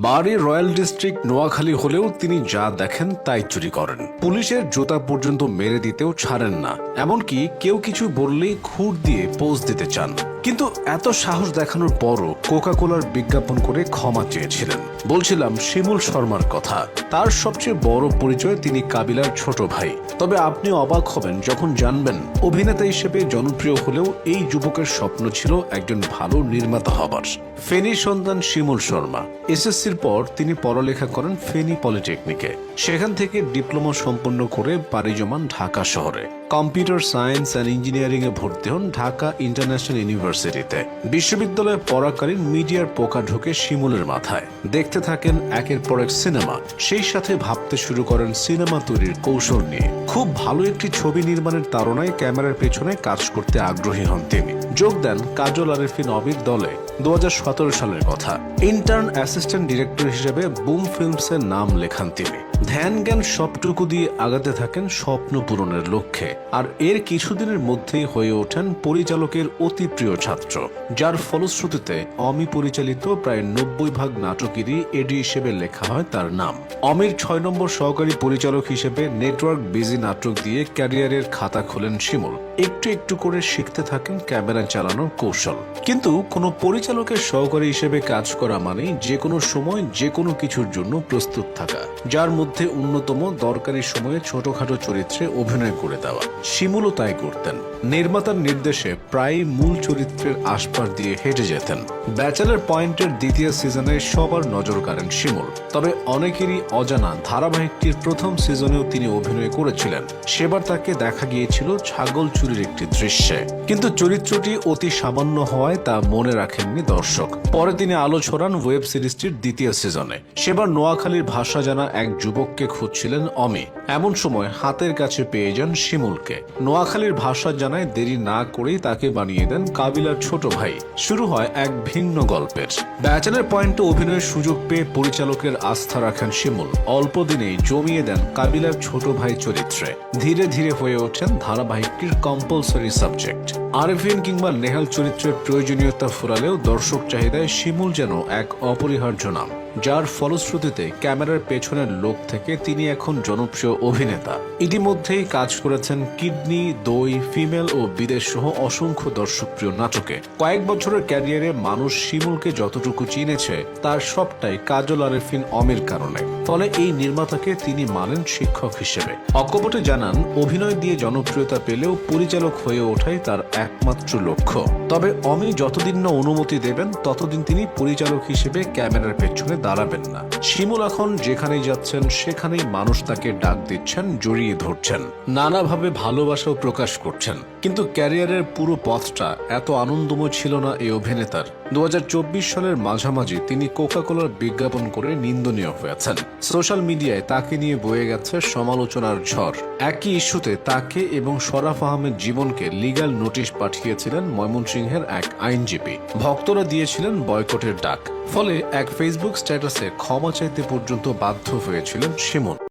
বাড়ি royal district Noakhali হলেও তিনি যা দেখেন তাই চুরি করেন। পুলিশের জুতা পর্যন্ত মেরে দিতেও ছাড়েন না। এমনকি কেউ কিছু বললেই খুঁট দিয়ে পোজ দিতে চান। কিন্তু এত সাহস দেখানোর পরও কোকা কোলার বিজ্ঞাপন করে ক্ষমা চেয়েছিলেন। বলছিলাম, শিমুল শর্মার কথা। তার সবচেয়ে বড় পরিচয় তিনি কাবিলার ছোট ভাই। তবে আপনি অবাক হবেন যখন জানবেন, অভিনেতা হিসেবে জনপ্রিয় হলেও এই যুবকের স্বপ্ন ছিল একজন ভালো নির্মাতা হবার। ফেনী সন্তান শিমুল শর্মা এসএসসির পর তিনি পড়ালেখা করেন ফেনী পলিটেকনিকে। সেখান থেকে ডিপ্লোমা সম্পন্ন করে পাড়ি জমান ঢাকা শহরে। কম্পিউটার সায়েন্স অ্যান্ড ইঞ্জিনিয়ারিংয়ে ভর্তি হন ঢাকা ইন্টারন্যাশনাল ইউনিভার্সিটিতে। বিশ্ববিদ্যালয়ে পড়াকালীন মিডিয়ার পোকা ঢোকে শিমুলের মাথায়। দেখতে থাকেন একের পর এক সিনেমা। সেই সাথে ভাবতে শুরু করেন সিনেমা তৈরির কৌশল নিয়ে। খুব ভালো একটি ছবি নির্মাণের তাড়নায় ক্যামেরার পেছনে কাজ করতে আগ্রহী হন তিনি। যোগ দেন কাজল আরেফিন অবির দলে। দু হাজার সতেরো সালের কথা। ইন্টার্ন অ্যাসিস্ট্যান্ট ডিরেক্টর হিসেবে বুম ফিল্মসের নাম লেখান তিনি। ধ্যান জ্ঞান সবটুকু দিয়ে আগাতে থাকেন স্বপ্ন পূরণের লক্ষ্যে। আর এর কিছুদিনের মধ্যেই হয়ে ওঠেন পরিচালকের অতি প্রিয় ছাত্র, যার ফলশ্রুতিতে অমি পরিচালিত প্রায় নব্বই ভাগ নাটকেরই এডি হিসেবে লেখা হয় তার নাম। অমির ছয় নম্বর সহকারী পরিচালক হিসেবে নেটওয়ার্ক বিজি নাটক দিয়ে ক্যারিয়ারের খাতা খোলেন শিমুল। একটু একটু করে শিখতে থাকেন ক্যামেরা চালানোর কৌশল। কিন্তু কোনো পরিচালকের সহকারী হিসেবে কাজ করা মানে যে কোনো সময় যে কোনো কিছুর জন্য প্রস্তুত থাকা, যার মধ্যে অন্যতম দরকারি সময়ে ছোটখাটো চরিত্রে অভিনয় করে দেওয়া। শিমুলও তাই করতেন নির্মাতার নির্দেশে প্রায় মূল চরিত্রের আশপাশ দিয়ে হেঁটে যেতেন। ব্যাচেলার পয়েন্টের দ্বিতীয় সিজনে সবার নজর কাড়েন শিমুল। তবে অনেকেরই অজানা ধারাবাহিকটির প্রথম সিজনেও তিনি অভিনয় করেছিলেন। সেবার তাকে দেখা গিয়েছিল ছাগল চুরির একটি দৃশ্যে। কিন্তু চরিত্রটি অতি সামান্য হওয়ায় তা মনে রাখেননি দর্শক। পরে তিনি আলো ছড়ান ওয়েব সিরিজটির দ্বিতীয় সিজনে। সেবার নোয়াখালীর ভাষা জানা এক যুবককে খুঁজছিলেন অমি। এমন সময় হাতের কাছে পেয়ে যান শিমুলকে নোয়াখালীর ভাষা জানায়, দেরি না করেই তাকে বানিয়ে দেন কাবিলার ছোট ভাই। শুরু হয় এক ভিন্ন গল্পের। ব্যাচেলার পয়েন্টে অভিনয়ের সুযোগ পেয়ে পরিচালকের আস্থা রাখেন শিমুল। অল্প দিনেই জমিয়ে দেন কাবিলার ছোট ভাই চরিত্রে। ধীরে ধীরে হয়ে ওঠেন ধারাবাহিকটির কম্পালসরি সাবজেক্ট আরভিন কিংবা নেহাল চরিত্রের প্রয়োজনীয়তা ফুরালেও দর্শক চাহিদায় শিমুল যেন এক অপরিহার্য নাম। যার ফলশ্রুতিতে ক্যামেরার পেছনের লোক থেকে তিনি এখন জনপ্রিয় অভিনেতা। ইতিমধ্যেই কাজ করেছেন কিডনি, দই, ফিমেল ও বিদেশ সহ অসংখ্য দর্শকপ্রিয় নাটকে। কয়েক বছরের ক্যারিয়ারে মানুষ শিমুলকে যতটুকু চিনেছে, তার সবটাই কাজল আরেফিন অমের কারণে। ফলে এই নির্মাতাকে তিনি মানেন শিক্ষক হিসেবে। অকপটে জানান, অভিনয় দিয়ে জনপ্রিয়তা পেলেও পরিচালক হয়ে ওঠাই তার একমাত্র লক্ষ্য। তবে অমি যতদিন না অনুমতি দেবেন, ততদিন তিনি পরিচালক হিসেবে ক্যামেরার পেছনে দাঁড়াবেন না। শিমুল এখন যেখানেই যাচ্ছেন, সেখানেই মানুষ তাকে ডাক দিচ্ছেন, জড়িয়ে ধরছেন। নানাভাবে ভালোবাসাও প্রকাশ করছেন। কিন্তু ক্যারিয়ারের পুরো পথটা এত আনন্দময় ছিল না এই অভিনেতার। দু হাজার চব্বিশ সালের মাঝামাঝি তিনি কোকা কোলার বিজ্ঞাপন করে নিন্দনীয় হয়েছেন। সোশ্যাল মিডিয়ায় তাকে নিয়ে বয়ে গেছে সমালোচনার ঝড়। একই ইস্যুতে তাকে এবং শরাফ আহমেদ জীবনকে লিগ্যাল নোটিশ পাঠিয়েছিলেন ময়মনসিংহের এক আইনজীবী। ভক্তরা দিয়েছিলেন বয়কটের ডাক। ফলে এক ফেসবুক স্ট্যাটাসে ক্ষমা চাইতে পর্যন্ত বাধ্য হয়েছিলেন শিমুল